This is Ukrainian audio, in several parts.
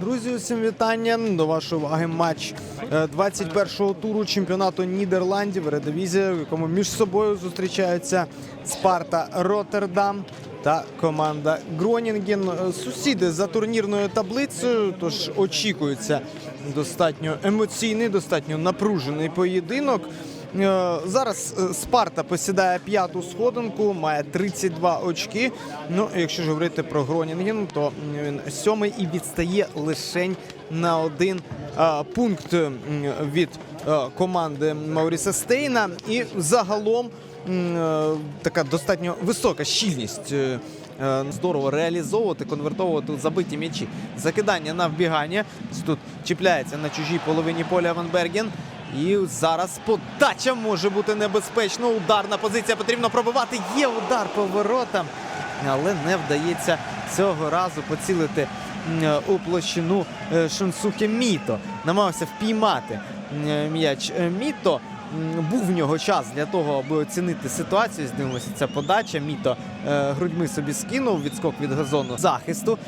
Друзі, усім вітання. До вашої уваги матч е, 21-го туру чемпіонату Нідерландів, редивізія, в якому між собою зустрічаються Спарта Роттердам та команда Гронінген. Е, Сусіди за турнірною таблицею, тож очікується достатньо емоційний, достатньо напружений поєдинок. Е, Зараз е, Спарта посідає п'яту сходинку, має 32 очки. Ну, якщо ж говорити про Гронінген, то він сьомий і відстає лишень на один е, пункт від команди Мауріса Стейна. І загалом така достатньо висока щільність. Здорово реалізовувати, конвертовувати забиті м'ячі. Закидання на вбігання. Тут чіпляється на чужій половині поля Ван Берген. І зараз подача може бути небезпечно. Ударна позиція потрібно пробивати. Є удар по воротам, але не вдається цього разу поцілити у площину е, Шунсуке Міто. Намагався впіймати м'яч е, Міто. Був в нього час для того, аби оцінити ситуацію. Здивимося, ця подача. Міто е, грудьми собі скинув відскок від газону захисту.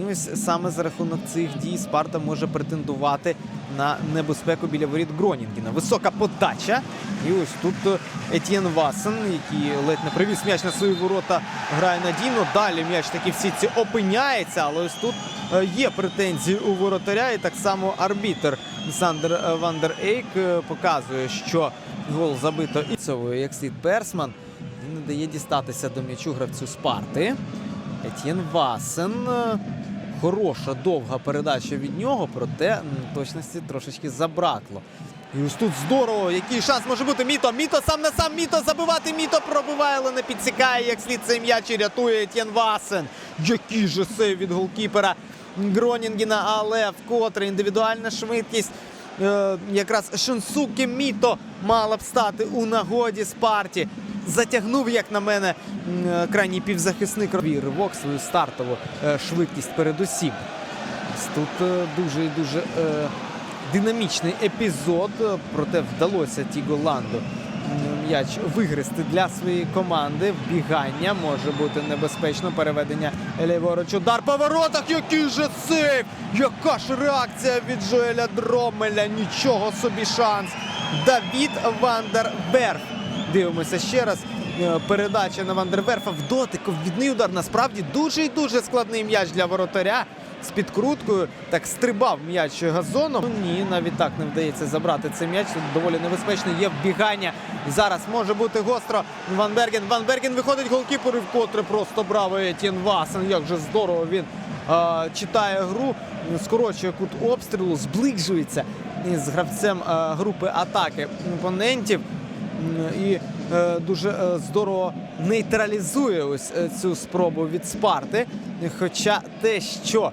І ось саме за рахунок цих дій Спарта може претендувати на небезпеку біля воріт Гронінгена. Висока подача. І ось тут е, Етьєн Васен, який ледь не привіз м'яч на свої ворота, грає надійно. Далі м'яч таки в сітці опиняється, але ось тут е, є претензії у воротаря. І так само арбітер Сандер е, Вандер Ейк показує, що гол забито і цього як слід Персман. Він не дає дістатися до м'ячу гравцю Спарти. Етьєн Васен. Хороша довга передача від нього, проте точності трошечки забракло. І ось тут здорово, який шанс може бути. Міто. Міто сам на сам Міто забивати. Міто пробиває, але не підсікає, як слід цей м'яч і рятує Етьєн Васен. Який же сейв від голкіпера Гронінгена, але вкотре індивідуальна швидкість. Е, якраз Шинсуке Міто мала б стати у нагоді Спарті. Затягнув, як на мене, е, крайній півзахисник Свій ривок, свою стартову е, швидкість передусім. Тут е, дуже і дуже динамічний епізод, проте вдалося Тіго Ланду м'яч вигризти для своєї команди. Вбігання може бути небезпечно. Переведення ліворуч. Удар по воротах. Який же сейв! Яка ж реакція від Жоеля Дромеля? Нічого собі шанс. Давід Вандерберг. Дивимося ще раз. Е, Передача на Вандерверфа в дотик. Відний удар. Насправді дуже і дуже складний м'яч для воротаря. З підкруткою так стрибав м'яч газоном. Ну, ні, навіть так не вдається забрати цей м'яч. Тут доволі небезпечно. Є вбігання. Зараз може бути гостро. Ван Берген. Ван Берген виходить голкіпер і вкотре просто браво Етьєн Васен. Як же здорово він е, читає гру, скорочує кут обстрілу, зближується із гравцем е, групи атаки опонентів. І е, дуже е, здорово нейтралізує ось е, цю спробу від Спарти. Хоча те, що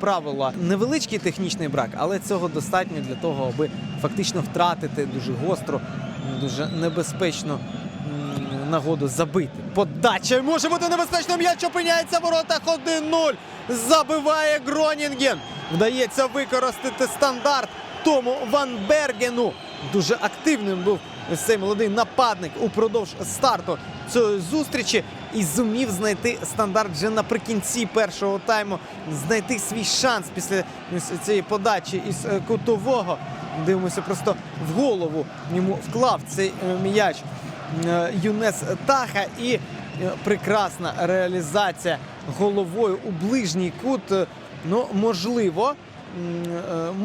правила невеличкий технічний брак, але цього достатньо для того, аби фактично втратити дуже гостро, дуже небезпечну нагоду забити. Подача може бути небезпечно. М'яч опиняється в воротах 1-0. Забиває Гронінген. Вдається використати стандарт тому Ван Бергену. Дуже активним був ось цей молодий нападник упродовж старту цієї зустрічі і зумів знайти стандарт вже наприкінці першого тайму, знайти свій шанс після цієї подачі із е, кутового. Дивимося, просто в голову йому вклав цей е, м'яч е, Юнес Таха і прекрасна реалізація головою у ближній кут. Ну, можливо,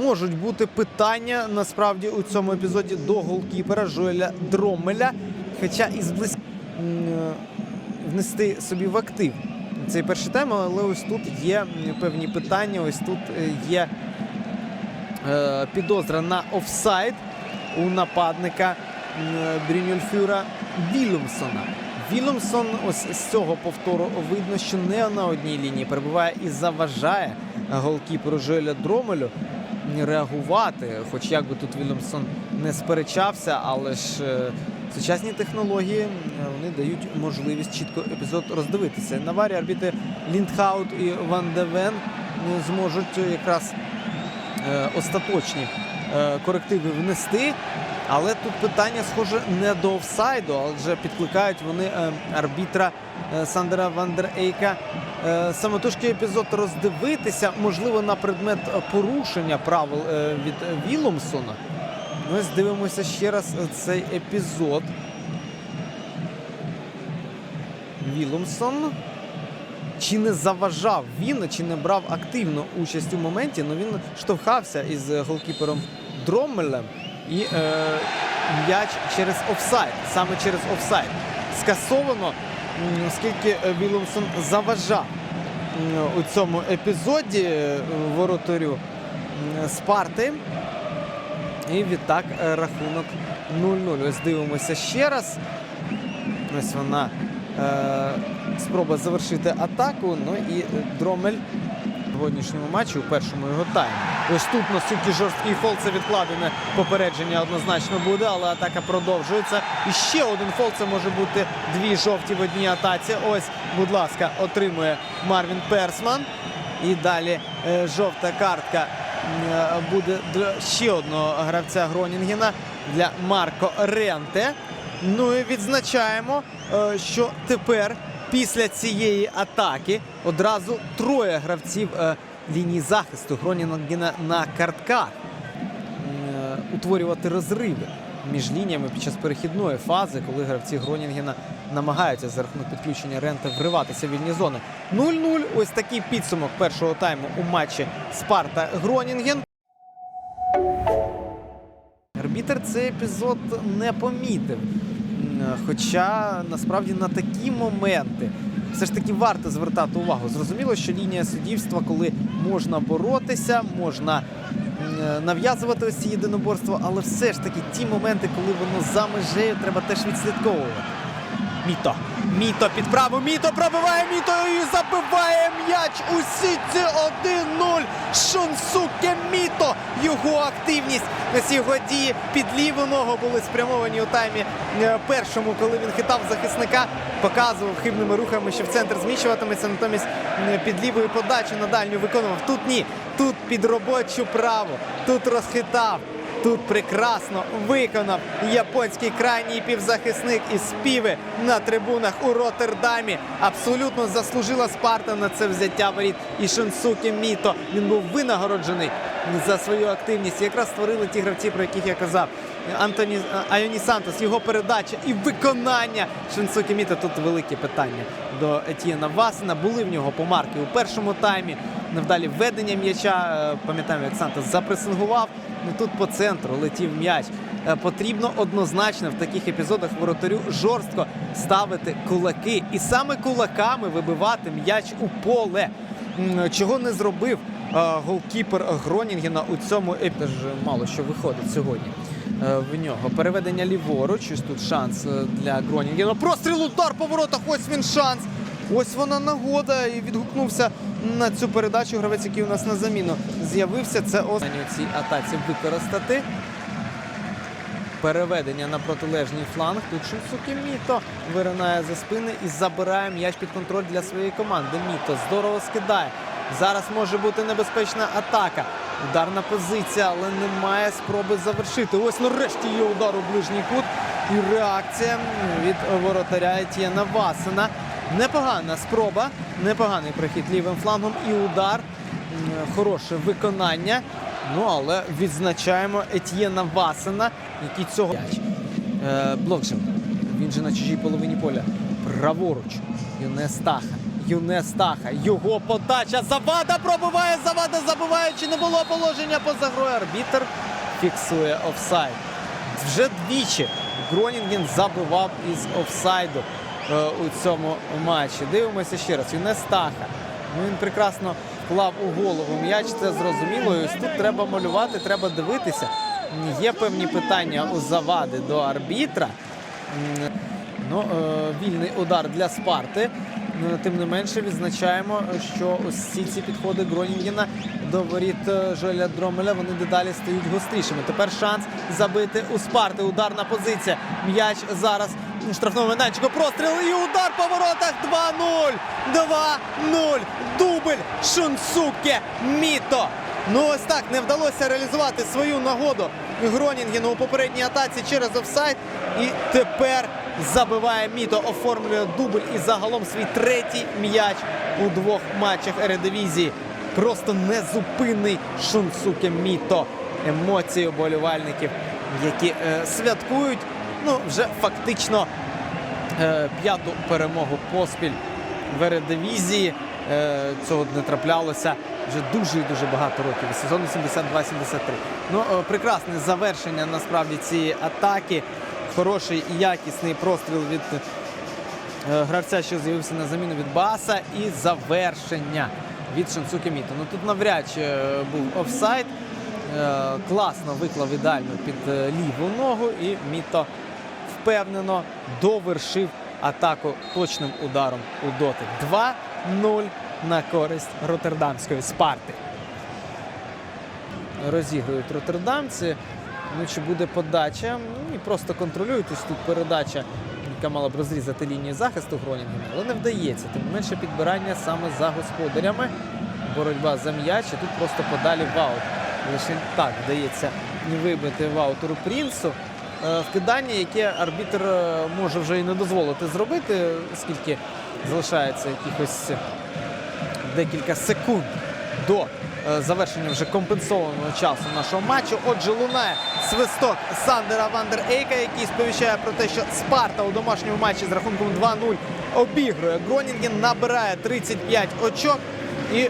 можуть бути питання насправді у цьому епізоді до голкіпера Жоеля Дромеля. Хоча із близьк м, е, внести собі в актив цей перший тайм, але ось тут є певні питання. Ось тут е, є е, підозра на офсайд у нападника Брінюльфюра Вільямсона. Вільямсон ось з цього повтору видно, що не на одній лінії перебуває і заважає голкіперу Жоеля Дромелю реагувати. Хоч як би тут Вільямсон не сперечався, але ж е, сучасні технології е, вони дають можливість чітко епізод роздивитися. На варі арбітри Ліндхаут і Ван Девен ну, зможуть якраз е, остаточні корективи внести. Але тут питання схоже не до офсайду, адже підкликають вони арбітра Сандера Вандер Ейка е, самотужки епізод роздивитися, можливо, на предмет е, порушення правил е, від е, Віломсона. Ну, ось дивимося ще раз е, цей епізод. Віломсон. Чи не заважав він, чи не брав активну участь у моменті, ну він штовхався із е, голкіпером Дроммелем і е, м'яч через офсайд, саме через офсайд. Скасовано, м, оскільки е, заважав у цьому епізоді е, воротарю Спарти. І відтак е, рахунок 0-0. Ось дивимося ще раз. Ось вона спроба завершити атаку. Ну і Дромель сьогоднішньому матчі у першому його таймі. Ось тут настільки жорсткий фол, це відкладене попередження однозначно буде, але атака продовжується. І ще один фол це може бути дві жовті в одній атаці. Ось, будь ласка, отримує Марвін Персман. І далі е, жовта картка е, буде для ще одного гравця Гронінгена для Марко Ренте. Ну і відзначаємо, е, що тепер після цієї атаки одразу троє гравців е, лінії захисту Гронінгена на картках е, утворювати розриви між лініями під час перехідної фази, коли гравці Гронінгена намагаються за рахунок підключення ренти вриватися в вільні зони. 0-0. Ось такий підсумок першого тайму у матчі Спарта Гронінген. Арбітер цей епізод не помітив. М, Хоча насправді на такі моменти все ж таки варто звертати увагу. Зрозуміло, що лінія суддівства, коли можна боротися, можна нав'язувати ось ці єдиноборства, але все ж таки ті моменти, коли воно за межею, треба теж відслідковувати. Міто. Міто під праву. Міто пробиває Міто і забиває м'яч у сітці 1-0. Шунсуке Міто. Його активність. Його дії під ліву ногу були спрямовані у таймі е, першому, коли він хитав захисника. Показував хибними рухами, що в центр зміщуватиметься. Натомість під лівою подачу на дальню виконував. Тут ні. Тут під робочу праву. Тут розхитав. Тут прекрасно виконав японський крайній півзахисник і співи на трибунах у Роттердамі. Абсолютно заслужила Спарта на це взяття воріт. І Шинсукі Міто він був винагороджений за свою активність. Якраз створили ті гравці, про яких я казав. Антоні Айоні Сантос, його передача і виконання Шинсукі Міто. Тут велике питання до Етієна Васина. Були в нього помарки у першому таймі. Невдалі введення м'яча. Пам'ятаємо, як Сантос запресингував. Ну тут по центру летів м'яч. Е, Потрібно однозначно в таких епізодах воротарю жорстко ставити кулаки. І саме кулаками вибивати м'яч у поле. Чого не зробив е, голкіпер Гронінгена у цьому епізоді. Мало що виходить сьогодні е, в нього. Переведення ліворуч. Ось тут шанс для Гронінгена. Простріл удар по воротах. Ось він шанс. Ось вона нагода і відгукнувся на цю передачу. Гравець, який у нас на заміну з'явився. Це останній у цій атаці використати. Переведення на протилежній фланг. Тут Шунсукі Міто виринає за спини і забирає м'яч під контроль для своєї команди. Міто здорово скидає. Зараз може бути небезпечна атака. Ударна позиція, але немає спроби завершити. Ось нарешті є удар у ближній кут. І реакція від воротаря Етьєна Васина. Непогана спроба, непоганий прохід лівим флангом і удар. Хороше виконання. Ну, але відзначаємо Етьєна Васина, який цього. Е, Блокшин. Він же на чужій половині поля. Праворуч. Юне Стаха. Юне Стаха. Його подача. Завада пробиває. Завада забиває. Чи не було положення поза грою? Арбітер фіксує офсайд. Вже двічі Гронінген забивав із офсайду у цьому матчі. Дивимося ще раз. Юне Стаха. Ну, він прекрасно вклав у голову м'яч, це зрозуміло. І ось тут треба малювати, треба дивитися. Є певні питання у завади до арбітра. Ну, е, вільний удар для Спарти. Ну, Тим не менше відзначаємо, що всі ці підходи Гронінгена до воріт е, Жоеля Дромеля вони дедалі стають гострішими. Тепер шанс забити у Спарти. Ударна позиція. М'яч зараз у штрафному майданчику. Простріл і удар по воротах. 2-0. 2-0. Дубль Шунсуке Міто. Ну ось так не вдалося реалізувати свою нагоду Гронінгену у попередній атаці через офсайд. І тепер забиває Міто, оформлює дубль і загалом свій третій м'яч у двох матчах Ередивізії. Просто незупинний Шунсуке Міто. Емоції оболівальників, які е, святкують ну, вже фактично е, п'яту перемогу поспіль в Ередивізії. Е, цього не траплялося вже дуже і дуже багато років. Сезону 72-73. Ну, е, прекрасне завершення насправді цієї атаки. Хороший і якісний простріл від гравця, що з'явився на заміну від Баса, і завершення від Шансуки Міто. Ну тут навряд чи був офсайд. Класно виклав ідеально під ліву ногу, і Міто впевнено довершив атаку точним ударом у дотик. 2-0 на користь роттердамської спарти. Розігрують роттердамці. Ну, чи буде подача? Ну, і просто контролюють. Ось тут передача, яка мала б розрізати лінію захисту Гронінгена, але не вдається. Тим не менше підбирання саме за господарями. Боротьба за м'яч, і тут просто подалі в аут. Лише так вдається вибити в аутору Прінсу. Е, Вкидання, яке арбітр е, може вже і не дозволити зробити, оскільки залишається якихось декілька секунд до е, завершення вже компенсованого часу нашого матчу. Отже, лунає свисток Сандера Вандер Ейка, який сповіщає про те, що Спарта у домашньому матчі з рахунком 2-0 обігрує Гронінген, набирає 35 очок і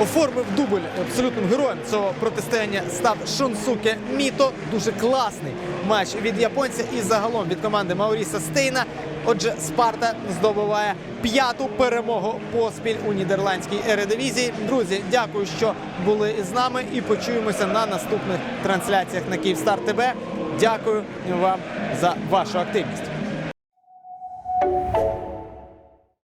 оформив дубль. Абсолютним героєм цього протистояння став Шунсуке Міто. Дуже класний матч від японця і загалом від команди Мауріса Стейна. Отже, Спарта здобуває п'яту перемогу поспіль у нідерландській ередивізії. Друзі, дякую, що були з нами, і почуємося на наступних трансляціях на Київстар ТВ. Дякую вам за вашу активність.